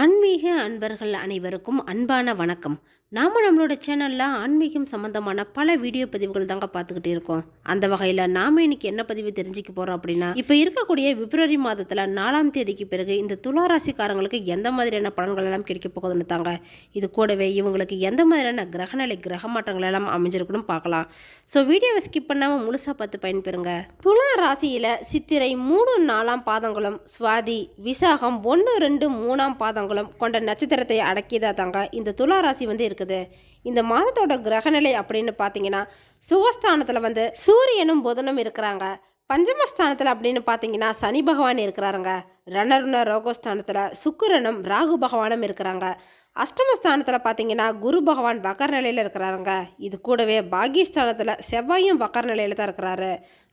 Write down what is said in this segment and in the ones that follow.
ஆன்மீக அன்பர்கள் அனைவருக்கும் அன்பான வணக்கம். நாம் நம்மளோட சேனலில் ஆன்மீகம் சம்மந்தமான பல வீடியோ பதிவுகள் தாங்க பார்த்துக்கிட்டு இருக்கோம். அந்த வகையில் நாம் இன்னைக்கு என்ன பதிவு தெரிஞ்சுக்க போகிறோம் அப்படின்னா இப்போ இருக்கக்கூடிய பிப்ரவரி மாதத்தில் நாலாம் தேதிக்கு பிறகு இந்த துளாராசிக்காரங்களுக்கு எந்த மாதிரியான பலன்கள் எல்லாம் கிடைக்க போகுதுன்னு தாங்க. இது கூடவே இவங்களுக்கு எந்த மாதிரியான கிரகநிலை கிரக மாற்றங்கள் எல்லாம் அமைஞ்சிருக்குன்னு பார்க்கலாம். ஸோ வீடியோவை ஸ்கிப் பண்ணாமல் முழுசாக பார்த்து பயன்பெறுங்க. துளா ராசியில் சித்திரை மூணு நாலாம் பாதங்களும் சுவாதி விசாகம் ஒன்று ரெண்டு மூணாம் பாதம் பாதங்களும் கொண்ட நட்சத்திரத்தை அடக்கியதா தாங்க இந்த துலா ராசி வந்து இருக்குது. இந்த மாதத்தோட கிரகநிலை அப்படின்னு பார்த்தீங்கன்னா சுகஸ்தானத்தில் வந்து சூரியனும் புதனும் இருக்கிறாங்க. பஞ்சமஸ்தானத்தில் அப்படின்னு பார்த்தீங்கன்னா சனி பகவான் இருக்கிறாருங்க. ரணருண ரோகஸ்தானத்தில் சுக்கிரனும் ராகு பகவானும் இருக்கிறாங்க. அஷ்டமஸ்தானத்தில் பார்த்தீங்கன்னா குரு பகவான் வக்கர் நிலையில் இருக்கிறாருங்க. இது கூடவே பாகிஸ்தானத்தில் செவ்வாயும் வக்கர் நிலையில் தான் இருக்கிறாரு.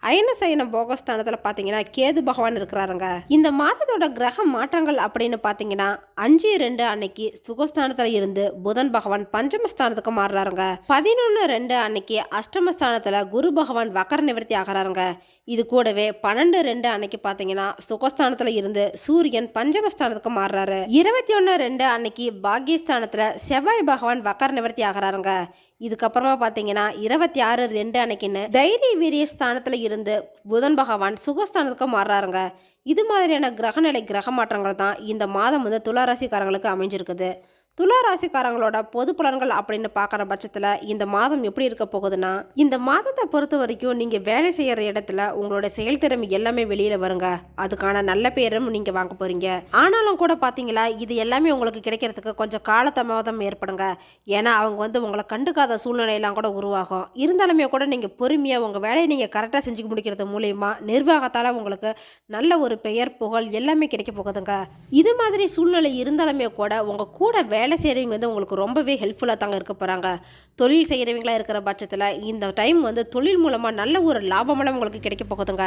அயனசயனம் போகஸ்தானத்தில் பார்த்தீங்கன்னா கேது பகவான் இருக்கிறாருங்க. இந்த மாதத்தோட கிரக மாற்றங்கள் அப்படின்னு பார்த்தீங்கன்னா அஞ்சு ரெண்டு அன்னைக்கு சுகஸ்தானத்தில் இருந்து புதன் பகவான் பஞ்சமஸ்தானத்துக்கு மாறுறாருங்க. பதினொன்று ரெண்டு அன்னைக்கு அஷ்டமஸ்தானத்தில் குரு பகவான் வக்கர நிவர்த்தி ஆகிறாருங்க. இது கூடவே பன்னெண்டு ரெண்டு அன்னைக்கு பார்த்தீங்கன்னா சுகஸ்தானத்தில் இருந்து சூரியன் பஞ்சமஸ்தானத்துக்கு மாறுறாரு. இருபத்தி ஒன்று ரெண்டு அன்னைக்கு பாகியஸ்தானத்தில் செவ்வாய் பகவான் வக்கர நிவர்த்தி ஆகிறாருங்க. இதுக்கப்புறமா பார்த்தீங்கன்னா இருபத்தி ஆறு ரெண்டு அன்னைக்குன்னு தைரிய வீரிய ஸ்தானத்தில் இருந்து புதன் பகவான் சுகஸ்தானத்துக்கு மாறுறாருங்க. இது மாதிரியான கிரகநிலை கிரக மாற்றங்கள் தான் இந்த மாதம் வந்து துளாராசிக்காரங்களுக்கு அமைஞ்சிருக்குது. துளாராசிக்காரங்களோட பொது பலன்கள் அப்படின்னு பார்க்குற பட்சத்தில் இந்த மாதம் எப்படி இருக்க போகுதுன்னா இந்த மாதத்தை பொறுத்த வரைக்கும் நீங்கள் வேலை செய்கிற இடத்துல உங்களோட செயல்திறமை எல்லாமே வெளியில் வருங்க. அதுக்கான நல்ல பேரும் நீங்கள் வாங்க போகிறீங்க ஆனாலும் கூட பார்த்தீங்களா இது எல்லாமே உங்களுக்கு கிடைக்கிறதுக்கு கொஞ்சம் காலதாமதம் ஏற்படுங்க. ஏன்னா அவங்க வந்து உங்களை கண்டுக்காத சூழ்நிலையெல்லாம் கூட உருவாகும். இருந்தாலுமே கூட நீங்கள் பொறுமையாக உங்கள் வேலையை நீங்கள் கரெக்டாக செஞ்சு முடிக்கிறது மூலயமா நிர்வாகத்தால் உங்களுக்கு நல்ல ஒரு பெயர் புகழ் எல்லாமே கிடைக்க போகுதுங்க. இது மாதிரி சூழ்நிலை இருந்தாலுமே கூட உங்கள் கூட வேலை செய்கிறவங்க வந்து உங்களுக்கு ரொம்பவே ஹெல்ப்ஃபுல்லாக தாங்க இருக்க போகிறாங்க தொழில் செய்கிறவங்களா இருக்கிற பட்சத்தில் இந்த டைம் வந்து தொழில் மூலமாக நல்ல ஒரு லாபமெல்லாம் உங்களுக்கு கிடைக்க போகுதுங்க.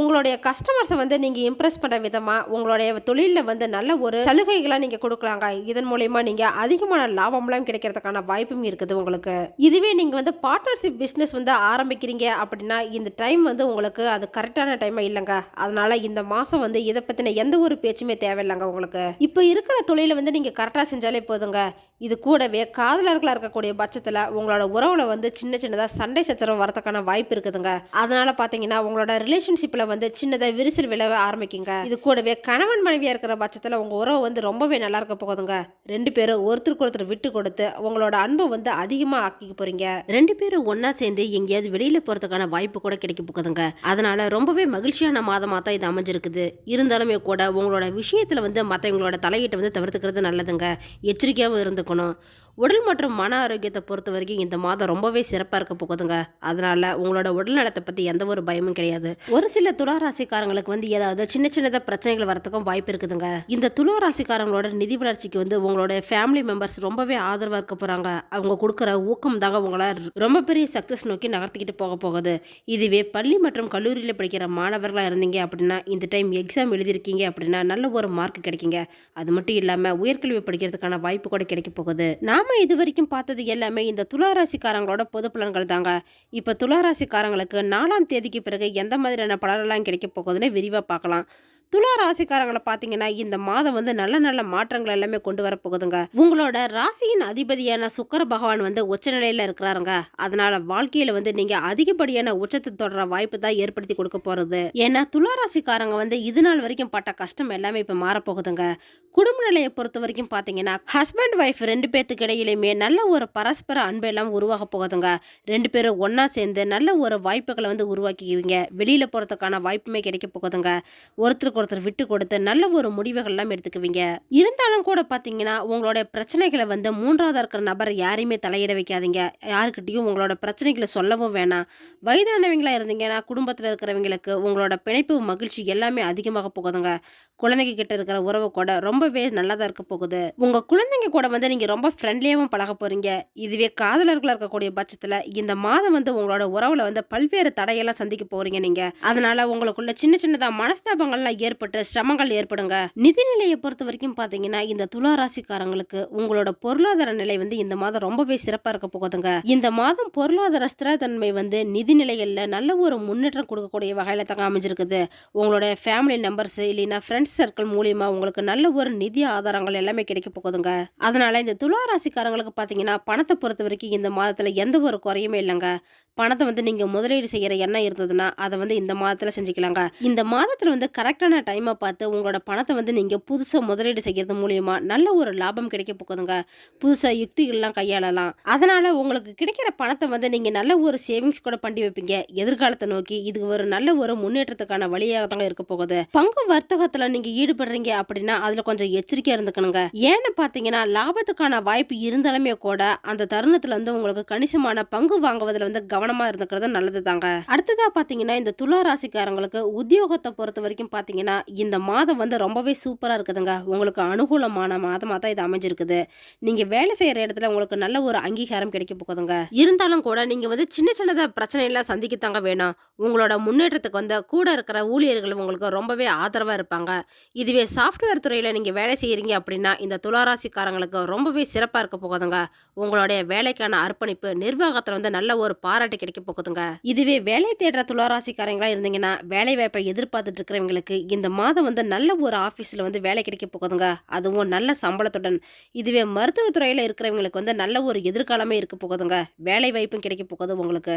உங்களுடைய கஸ்டமர்ஸை வந்து நீங்கள் இம்ப்ரெஸ் பண்ணுற விதமாக உங்களுடைய தொழிலில் வந்து நல்ல ஒரு சலுகைகளை நீங்கள் கொடுக்கலாங்க. இதன் மூலயமா நீங்கள் அதிகமான லாபம்லாம் கிடைக்கிறதுக்கான வாய்ப்பும் இருக்குது உங்களுக்கு. இதுவே நீங்கள் வந்து பார்ட்னர்ஷிப் பிஸ்னஸ் வந்து ஆரம்பிக்கிறீங்க அப்படின்னா இந்த டைம் வந்து உங்களுக்கு அது கரெக்டான டைமாக இல்லைங்க. அதனால் இந்த மாதம் வந்து இதை பற்றின எந்த ஒரு பேச்சுமே தேவையில்லைங்க உங்களுக்கு. இப்போ இருக்கிற தொழிலை வந்து நீங்கள் கரெக்டாக செஞ்சாலே போதுங்க. இது கூடவே காதலர்களாக இருக்கக்கூடிய பட்சத்தில் உங்களோட உறவில் வந்து சின்ன சின்னதாக சண்டை சச்சரவு வரதுக்கான வாய்ப்பு இருக்குதுங்க. அதனால பார்த்தீங்கன்னா உங்களோட ரிலேஷன்ஷிப்பில் வந்து சின்னதாக விரிசல் விழவ ஆரம்பிக்குங்க. இது கூடவே கணவன் மனைவியாக இருக்கிற பட்சத்தில் உங்கள் உறவு வந்து ரொம்பவே நல்லா இருக்க போகுதுங்க. ரெண்டு பேரும் ஒருத்தருக்கு ஒருத்தர் விட்டு கொடுத்து உங்களோட அன்பை வந்து அதிகமாக ஆக்கிக்க போகிறீங்க ரெண்டு பேரும் ஒன்றா சேர்ந்து எங்கேயாவது வெளியில் போகிறதுக்கான வாய்ப்பு கூட கிடைக்க போகுதுங்க. அதனால் ரொம்பவே மகிழ்ச்சியான மாதமாக தான் இது அமைஞ்சிருக்குது. இருந்தாலுமே கூட உங்களோட விஷயத்தில் வந்து மற்றவங்களோட தலையீட்டை வந்து தவிர்த்துக்கிறது நல்லதுங்க. எச்சரிக்கையாகவும் இருந்துக்கணும். உடல் மற்றும் மன ஆரோக்கியத்தை பொறுத்த வரைக்கும் இந்த மாதம் ரொம்பவே சிறப்பாக இருக்க போகுதுங்க. அதனால உங்களோட உடல் நலத்தை பற்றி எந்த ஒரு பயமும் கிடையாது. ஒரு சில துளாராசிக்காரங்களுக்கு வந்து ஏதாவது சின்ன சின்னதாக பிரச்சனைகள் வரத்துக்கும் வாய்ப்பு இருக்குதுங்க. இந்த துளாராசிக்காரங்களோட நிதி வளர்ச்சிக்கு வந்து உங்களோட ஃபேமிலி மெம்பர்ஸ் ரொம்பவே ஆதரவாக இருக்க போகிறாங்க அவங்க கொடுக்குற ஊக்கம் தாங்க உங்களை ரொம்ப பெரிய சக்ஸஸ் நோக்கி நகர்த்திக்கிட்டு போக போகுது. இதுவே பள்ளி மற்றும் கல்லூரியில் படிக்கிற மாணவர்களாக இருந்தீங்க அப்படின்னா இந்த டைம் எக்ஸாம் எழுதியிருக்கீங்க அப்படின்னா நல்ல ஒரு மார்க் கிடைக்குங்க. அது மட்டும் இல்லாமல் உயர்கல்வி படிக்கிறதுக்கான வாய்ப்பு கூட கிடைக்க போகுது. நாம் நம்ம இது வரைக்கும் பார்த்தது எல்லாமே இந்த துளாராசிக்காரங்களோட பொது பலன்கள் தாங்க. இப்போ துளாராசிக்காரங்களுக்கு நாலாம் தேதிக்கு பிறகு எந்த மாதிரியான பலனெல்லாம் கிடைக்க போகுதுன்னு விரிவாக பார்க்கலாம். துலா ராசிக்காரங்களை பார்த்தீங்கன்னா இந்த மாதம் வந்து நல்ல நல்ல மாற்றங்கள் எல்லாமே கொண்டு வரப்போகுதுங்க உங்களோட ராசியின் அதிபதியான சுக்கர பகவான் வந்து உச்சநிலையில் இருக்கிறாருங்க. அதனால வாழ்க்கையில வந்து நீங்க அதிகப்படியான உச்சத்தை தொடர வாய்ப்பு தான் ஏற்படுத்தி கொடுக்க போறது. ஏன்னா துலா ராசிக்காரங்க வந்து இது நாள் வரைக்கும் பட்ட கஷ்டம் எல்லாமே இப்ப மாறப்போகுதுங்க. குடும்ப நிலையை பொறுத்த வரைக்கும் பார்த்தீங்கன்னா ஹஸ்பண்ட் ஒய்ஃப் ரெண்டு பேர்த்துக்கு இடையிலுமே நல்ல ஒரு பரஸ்பர அன்பு எல்லாம் உருவாக போகுதுங்க. ரெண்டு பேரும் ஒன்னா சேர்ந்து நல்ல ஒரு வாய்ப்புகளை வந்து உருவாக்கிக்குவீங்க. வெளியில போறதுக்கான வாய்ப்புமே கிடைக்க போகுதுங்க. ஒருத்தருக்கு ஒருத்தர் விட்டு கொடுத்து நல்ல ஒரு முடிவுகள்லாம் எடுத்துக்குவீங்க. இருந்தாலும் கூட பார்த்தீங்கன்னா உங்களோட பிரச்சனைகளை வந்து மூன்றாவதாக இருக்கிற நபர் யாரையுமே தலையிட வைக்காதீங்க. யாருக்கிட்டையும் உங்களோட பிரச்சனைகளை சொல்லவும் வேணாம். வயதானவங்களாக இருந்தீங்கன்னா குடும்பத்தில் இருக்கிறவங்களுக்கு உங்களோட பிணைப்பு மகிழ்ச்சி எல்லாமே அதிகமாக போகுதுங்க. குழந்தைங்க கிட்ட இருக்கிற உறவு கூட ரொம்பவே நல்லதாக இருக்க போகுது. உங்கள் குழந்தைங்க கூட வந்து நீங்கள் ரொம்ப ஃப்ரெண்ட்லியாகவும் பழக போகிறீங்க இதுவே காதலர்களாக இருக்கக்கூடிய பட்சத்தில் இந்த மாதம் வந்து உங்களோட உறவில் வந்து பல்வேறு தடையெல்லாம் சந்திக்க போகிறீங்க நீங்கள் அதனால் உங்களுக்குள்ள சின்ன சின்னதாக மனஸ்தாபங்கள்லாம் ஏற்பட்டு சிரமங்கள் ஏற்படுங்க. நிதிநிலையை பொறுத்த வரைக்கும் பார்த்தீங்கன்னா இந்த துலா ராசிக்காரங்களுக்கு உங்களோட பொருளாதார நிலை வந்து இந்த மாதம் ரொம்பவே சிறப்பாக இருக்க போகுதுங்க. இந்த மாதம் பொருளாதார ஸ்திரத்தன்மை வந்து நிதிநிலைகளில் நல்ல ஒரு முன்னேற்றம் கொடுக்கக்கூடிய வகையில் தாங்க அமைஞ்சிருக்குது. உங்களோட ஃபேமிலி நம்பர்ஸ் இல்லைன்னா ஃப்ரெண்ட்ஸ் சர்க்கிள் மூலியமா உங்களுக்கு நல்ல ஒரு நிதி ஆதாரங்கள் எல்லாமே கிடைக்க போகுதுங்க. அதனால இந்த துலா ராசிக்காரங்களுக்கு பார்த்தீங்கன்னா பணத்தை பொறுத்த வரைக்கும் இந்த மாதத்தில் எந்த ஒரு குறையுமே இல்லைங்க. பணத்தை வந்து நீங்கள் முதலீடு செய்கிற எண்ணம் இருந்ததுன்னா அதை வந்து இந்த மாதத்தில் செஞ்சுக்கலாங்க. இந்த மாதத்தில் வந்து கரெக்டான டைமை பார்த்து உங்களோட பணத்தை வந்து நீங்கள் புதுசாக முதலீடு செய்கிறது மூலியமா நல்ல ஒரு லாபம் கிடைக்க போகுதுங்க? புதுசாக யுக்திகள்லாம் கையாளலாம். அதனால் உங்களுக்கு கிடைக்கிற பணத்தை வந்து நீங்கள் நல்ல ஒரு சேவிங்ஸ் கூட பண்ணி வைப்பீங்க. எதிர்காலத்தை நோக்கி இது ஒரு நல்ல ஒரு முன்னேற்றத்துக்கான வழியாக தாங்க இருக்க போகுது. பங்கு வர்த்தகத்தில் நீங்கள் ஈடுபடுறீங்க அப்படின்னா அதில் கொஞ்சம் எச்சரிக்கையாக இருந்துக்கணுங்க. ஏன்னு பார்த்தீங்கன்னா லாபத்துக்கான வாய்ப்பு இருந்தாலுமே கூட அந்த தருணத்தில் வந்து உங்களுக்கு கணிசமான பங்கு வாங்குவதில் வந்து கவனமாக இருந்துக்கிறது நல்லது தாங்க அடுத்ததாக பார்த்தீங்கன்னா இந்த துலா ராசிக்காரங்களுக்கு உத்தியோகத்தை பொறுத்த வரைக்கும் பார்த்தீங்கன்னா இந்த மாதம் வந்து ரொம்பவே சூப்பராக இருக்குதுங்க. உங்களுக்கு அனுகூலமான மாதமாக தான் இது அமைஞ்சிருக்குது. நீங்கள் வேலை செய்கிற இடத்துல உங்களுக்கு நல்ல ஒரு அங்கீகாரம் கிடைக்க போகுதுங்க. இருந்தாலும் கூட நீங்கள் வந்து சின்ன சின்னதாக பிரச்சனையெல்லாம் சந்திக்கத்தாங்க வேணும். உங்களோட முன்னேற்றத்துக்கு வந்து கூட இருக்கிற ஊழியர்கள் உங்களுக்கு ரொம்பவே ஆதரவாக இருப்பாங்க. இதுவே சாஃப்ட்வேர் துறையில் நீங்கள் வேலை செய்கிறீங்க அப்படின்னா இந்த துளாராசிக்காரங்களுக்கு ரொம்பவே சிறப்பாக இருக்க போகுதுங்க. உங்களுடைய வேலைக்கான அர்ப்பணிப்பு நிர்வாகத்தில் வந்து நல்ல ஒரு பாராட்டு கிடைக்க போகுதுங்க. இதுவே வேலை தேடுற துளாராசிக்காரங்களாக இருந்தீங்கன்னா வேலை வாய்ப்பை எதிர்பார்த்துட்டு இருக்கிறவங்களுக்கு இந்த மாதம் வந்து நல்ல ஒரு ஆஃபீஸில் வந்து வேலை கிடைக்க போகுதுங்க. அதுவும் நல்ல சம்பளத்துடன். இதுவே மருத்துவத்துறையில் இருக்கிறவங்களுக்கு வந்து நல்ல ஒரு எதிர்காலமே இருக்க போகுதுங்க. வேலை வாய்ப்பும் கிடைக்க போகுது உங்களுக்கு.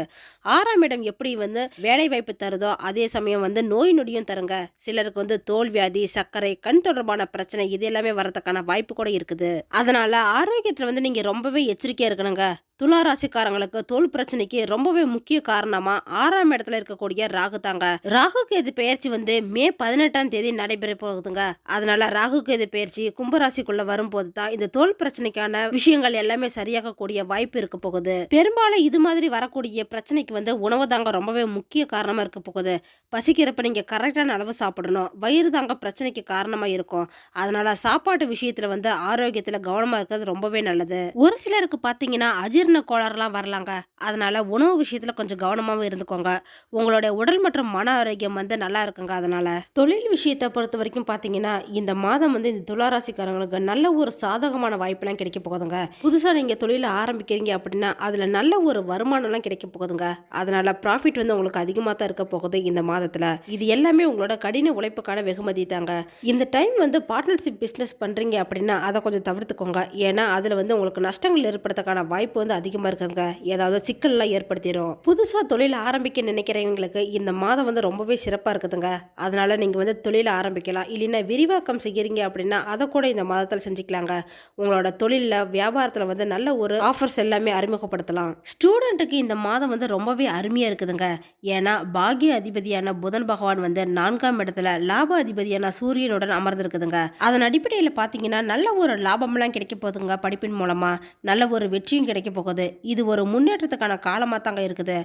ஆறாம் இடம் எப்படி வந்து வேலை வாய்ப்பு தருதோ அதே சமயம் வந்து நோய் நொடியும் தருங்க. சிலருக்கு வந்து தோல்வியாதி சர்க்கரை கண் தொடர்பான பிரச்சனை இது எல்லாமே வரதுக்கான வாய்ப்பு கூட இருக்குது. அதனால ஆரோக்கியத்தில் வந்து நீங்கள் ரொம்பவே எச்சரிக்கையாக இருக்கணுங்க. துலா ராசிக்காரங்களுக்கு தோல் பிரச்சனைக்கு ரொம்பவே முக்கிய காரணமா ஆறாம் இடத்துல இருக்கக்கூடிய ராகு தாங்க. ராகுக்கு இது பெயர்ச்சி வந்து மே பதினெட்டு பதினெட்டாம் தேதி நடைபெற போகுதுங்க. அதனால ராகு கேது பயிற்சி கும்பராசிக்குள்ள வரும்போது தான் இந்த தோல் பிரச்சனைக்கான விஷயங்கள் எல்லாமே சரியாகக்கூடிய வாய்ப்பு இருக்க போகுது. பெரும்பாலும் இது மாதிரி வரக்கூடிய பிரச்சனைக்கு வந்து உணவு தாங்க ரொம்பவே முக்கிய காரணமா இருக்க போகுது. பசிக்கிறப்ப நீங்க கரெக்டான அளவு சாப்பிடணும். வயிறு தாங்க பிரச்சனைக்கு காரணமா இருக்கும். அதனால சாப்பாட்டு விஷயத்துல வந்து ஆரோக்கியத்துல கவனமா இருக்கிறது ரொம்பவே நல்லது. ஒரு சிலருக்கு பாத்தீங்கன்னா அஜீர்ண கோளாறுலாம் வரலாங்க. அதனால உணவு விஷயத்துல கொஞ்சம் கவனமாவும் இருந்துக்கோங்க. உங்களுடைய உடல் மற்றும் மன ஆரோக்கியம் வந்து நல்லா இருக்குங்க அதனால. தொழில் தொழில் விஷயத்தை பொறுத்த வரைக்கும் பார்த்தீங்கன்னா இந்த மாதம் வந்து இந்த துளாராசிக்காரங்களுக்கு நல்ல ஒரு சாதகமான வாய்ப்பெல்லாம் கிடைக்க போகுதுங்க. புதுசாக நீங்கள் தொழில ஆரம்பிக்கிறீங்க அப்படின்னா அதில் நல்ல ஒரு வருமானம்லாம் கிடைக்க போகுதுங்க. அதனால் ப்ராஃபிட் வந்து உங்களுக்கு அதிகமாக தான் இருக்க போகுது இந்த மாதத்தில். இது எல்லாமே உங்களோட கடின உழைப்புக்கான வெகுமதி தாங்க. இந்த டைம் வந்து பார்ட்னர்ஷிப் பிஸ்னஸ் பண்ணுறீங்க அப்படின்னா அதை கொஞ்சம் தவிர்த்துக்கோங்க. ஏன்னா அதில் வந்து உங்களுக்கு நஷ்டங்கள் ஏற்படுறதுக்கான வாய்ப்பு வந்து அதிகமாக இருக்குதுங்க. ஏதாவது சிக்கல்லாம் ஏற்படுத்திடும் புதுசாக தொழில் ஆரம்பிக்க நினைக்கிறவங்களுக்கு இந்த மாதம் வந்து ரொம்பவே சிறப்பாக இருக்குதுங்க. அதனால் நீங்கள் வந்து தொழில் ஆரம்பிக்கலாம். இல்லைன்னா விரிவாக்கம் செய்கிறீங்க அப்படின்னா அதை கூட இந்த மாதத்தில் செஞ்சுக்கலாங்க. உங்களோட தொழிலில் வியாபாரத்தில் வந்து நல்ல ஒரு ஆஃபர்ஸ் எல்லாமே அறிமுகப்படுத்தலாம். ஸ்டூடெண்ட்டுக்கு இந்த மாதம் வந்து ரொம்பவே அருமையாக இருக்குதுங்க. ஏன்னா பாகிய அதிபதியான புதன் பகவான் வந்து நான்காம் இடத்துல லாப அதிபதியான சூரியனுடன் அமர்ந்திருக்குதுங்க. அதன் அடிப்படையில் பார்த்தீங்கன்னா நல்ல ஒரு லாபம்லாம் கிடைக்க போகுதுங்க படிப்பின் மூலமாக நல்ல ஒரு வெற்றியும் கிடைக்க போகுது. இது ஒரு முன்னேற்றத்துக்கான காலமாக தாங்க இருக்குது.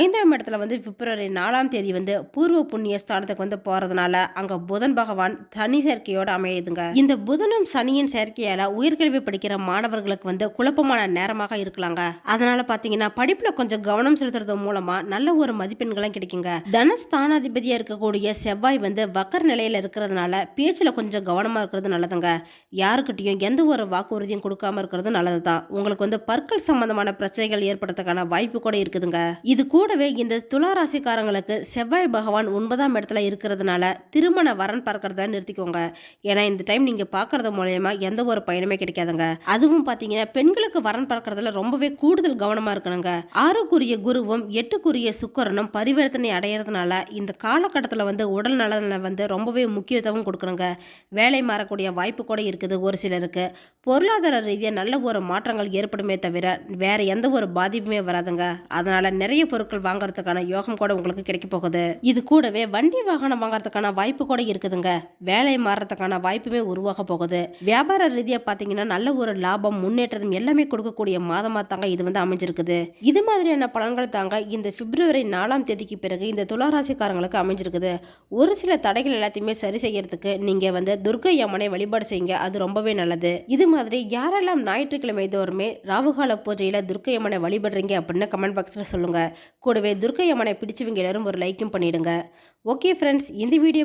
ஐந்தாம் இடத்துல வந்து பிப்ரவரி நாலாம் தேதி வந்து பூர்வ புண்ணிய ஸ்தானத்துக்கு வந்து போகிறதுனால அங்கே புதன் பகவான் சனி செயற்கையோடு அமையுதுங்க. இந்த புதனும் சனியின் சேர்க்கையால் உயர்கல்வி படிக்கிற மாணவர்களுக்கு வந்து குழப்பமான நேரமாக இருக்கலாங்க. அதனால பார்த்தீங்கன்னா படிப்பில் கொஞ்சம் கவனம் செலுத்துறது மூலமாக நல்ல ஒரு மதிப்பெண்களும் கிடைக்குங்க. தனஸ்தானாதிபதியாக இருக்கக்கூடிய செவ்வாய் வந்து வக்கர் நிலையில் இருக்கிறதுனால பேச்சில் கொஞ்சம் கவனமாக இருக்கிறது நல்லதுங்க. யாருக்கிட்டையும் எந்த ஒரு வாக்குறுதியும் கொடுக்காம இருக்கிறது நல்லது தான் உங்களுக்கு வந்து பற்கள் சம்பந்தமான பிரச்சனைகள் ஏற்படுறதுக்கான வாய்ப்பு கூட இருக்குதுங்க. இது கூடவே இந்த துளாராசிக்காரங்களுக்கு செவ்வாய் பகவான் ஒன்பதாம் இடத்துல இருக்கிறதுனால திருமண வரன் பறக்கிறத நிறுத்திக்கோங்க. ஏன்னா இந்த டைம் நீங்க பார்க்கறது மூலயமா எந்த ஒரு பயனுமே கிடைக்காதுங்க. அதுவும் பார்த்தீங்கன்னா பெண்களுக்கு வரன் பார்க்கறதுல ரொம்பவே கூடுதல் கவனமா இருக்கணுங்க. ஆறுக்குரிய குருவும் எட்டுக்குரிய சுக்கரனும் பரிவர்த்தனை அடையிறதுனால இந்த காலகட்டத்தில் வந்து உடல் நலனில் வந்து ரொம்பவே முக்கியத்துவம் கொடுக்கணுங்க. வேலை மாறக்கூடிய வாய்ப்பு கூட இருக்குது ஒரு சிலருக்கு. பொருளாதார ரீதியாக நல்ல ஒரு மாற்றங்கள் ஏற்படுமே தவிர வேற எந்த ஒரு பாதிப்புமே வராதுங்க. அதனால நிறைய பொருட்கள் வாங்குறதுக்கான யோகம் கூட உங்களுக்கு கிடைக்க போகுது. இது கூடவே வண்டி வாகனம் வாங்குறதுக்கான வாய்ப்பு கூட இருக்குதுங்க. வேலை மாறுறதுக்கான வாய்ப்புமே உருவாக போகுது. வியாபார ரீதியாக பார்த்தீங்கன்னா நல்ல ஒரு லாபம் முன்னேற்றம் எல்லாமே கொடுக்கக்கூடிய மாதமாக தாங்க இது வந்து அமைஞ்சிருக்குது. இது மாதிரியான பலன்கள் தாங்க இந்த பிப்ரவரி நாலாம் தேதிக்கு பிறகு இந்த துளாராசிக்காரங்களுக்கு அமைஞ்சிருக்குது. ஒரு சில தடைகள் எல்லாத்தையுமே சரி செய்யறதுக்கு நீங்கள் வந்து துர்கை அம்மனை வழிபாடு செய்யுங்க. அது ரொம்பவே நல்லது. இது மாதிரி யாரெல்லாம் ஞாயிற்றுக்கிழமை தோறுமே ராவுகால பூஜையில் துர்க்கை அம்மனை வழிபடுறீங்க அப்படின்னு கமெண்ட் பாக்ஸில் சொல்லுங்கள் கூடவே துர்க்கை அம்மனை பிடிச்சவங்க எல்லாரும் ஒரு லைக்கும் பண்ணிடுங்க. ஓகே ஃப்ரெண்ட்ஸ் இந்த வீடியோ